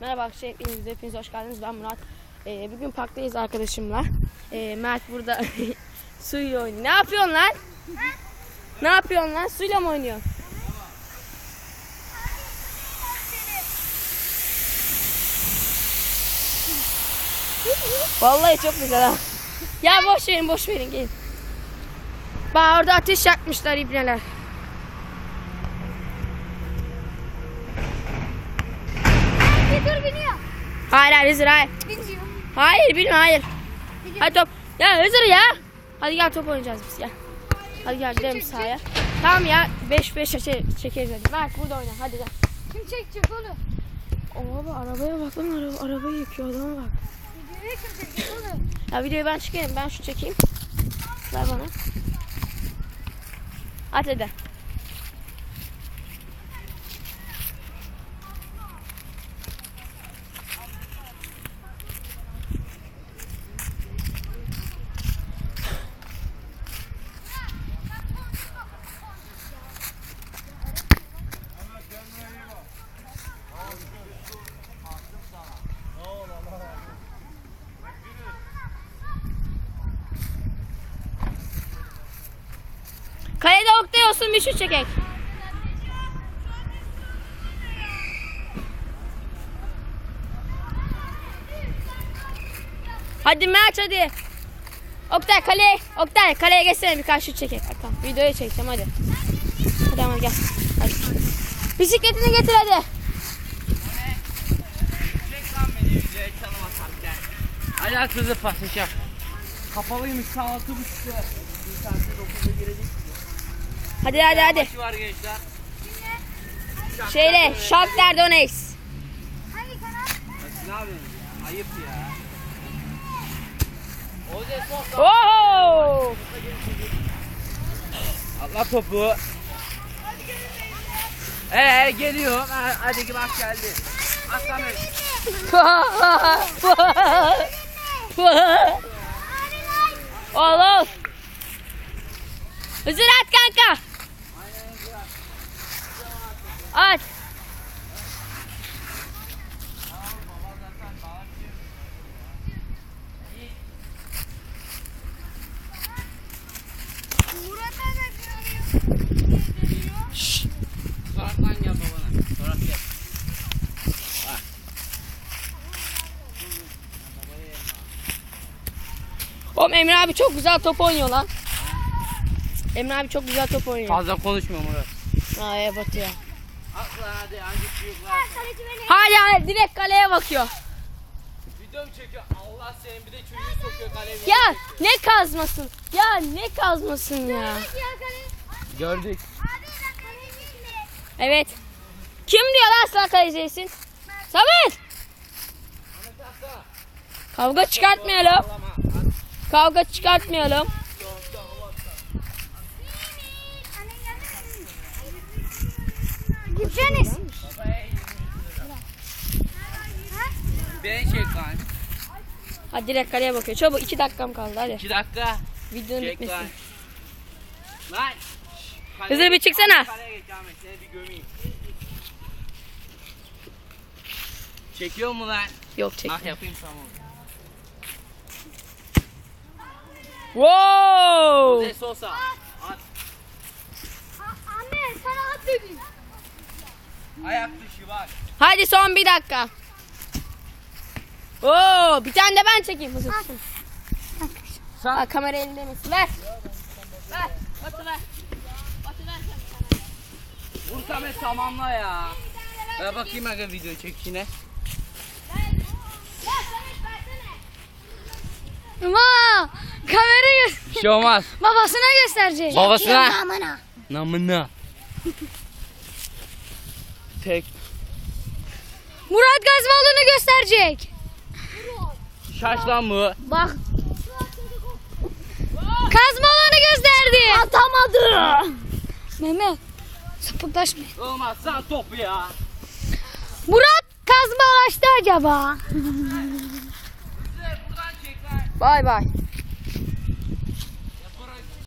Merhaba arkadaşlar, hepiniz, hepiniz hoş geldiniz. Ben Murat. Ee, bugün parktayız arkadaşımla. Ee, Mert burada suyla oynuyor. Ne yapıyorsun lan? Ne yapıyorsun lan? Suyla mı oynuyorsun? Vallahi çok güzel ha. Ya boş verin, boş verin gelin. Bak orada ateş yakmışlar ibneler. Dur biniyor. Hayır hayır Hızır hayır. Biniyor. Hayır bilme hayır. Hadi top. Ya Hızır ya. Hadi gel top oynayacağız biz gel. Hadi gel gidelim sahaya. Tamam ya 5 5 çekeriz hadi. Mert burada oyna hadi gel. Kim çekecek oğlum? Abi arabaya bak lan araba, arabayı yıkıyor adama bak. Videoyu kim çekecek oğlum? Ya videoyu ben çekeyim ben şu çekeyim. Ver bana. At hadi. Kalede Oktay olsun bir şut çekek. Hadi Mert hadi. Oktay kaleye, Oktay kaleye geçsene birkaç şut çekek. Hadi, tamam videoya çekeceğim hadi. Hadi ama gel. Hadi. Bisikletini getir hadi. Atarken. Ayak hızı paslaşacak. Kapalıymış saat altı buçukta. Bir saatte dokuzda girecek. Hadi hadi hadi. Maçı var gençler. Şeyle Shakhtar Donetsk. Ne yapıyorsun? ya? Ayıp ya. Oze sok. Oho! Atla topu. Ee geliyor. Ha, Hadi ki bak geldi. Atla Oğlum. Hızır at kanka. Gel. Oğlum Emre abi çok güzel top oynuyor lan. Emre abi çok güzel top oynuyor. Fazla konuşmuyor Murat. Ha evet batıyor. Atla hadi hangi direkt kaleye bakıyor. Video mu çekiyor? Allah senin bir de çocuğu sokuyor kaleye. Ya ne kazmasın? Ya ne kazmasın ya? Gördük. Evet. Kim diyor lan sen kaleciysin? Samet. Kavga çıkartmayalım. Kavga çıkartmayalım. Gideceğiniz. Beni çek lan. Hadi direkt kaleye bakıyor. Çabuk iki dakikam kaldı hadi. 2 dakika. Videonun Çek bitmesin. Lan. Hızır bir çıksana. Çekiyor mu lan? Yok çek. Ah yapayım tamam. Wow. Ne sosa? At. Ha, Anne sana at dedim. Ayak dışı bak. Hadi son bir dakika. Oo, bir tane de ben çekeyim. Hızır. Sen Aa, kamera elinde misin? Ver. Ver. Batı ver. Batı ver sen vur Samet tamamla ya. Ver bakayım aga video çekişine. Ma kamera göster. Bir şey olmaz. Babasına gösterecek. Babasına. Amına. Namına. Tek. Murat Gazmalı'nı gösterecek. Şaş lan bu. Bak. Kazmalarını gösterdi. Atamadı. Mehmet. Sapıklaşma. Olmaz sen topu ya. Murat kazmalaştı acaba. Bay bay.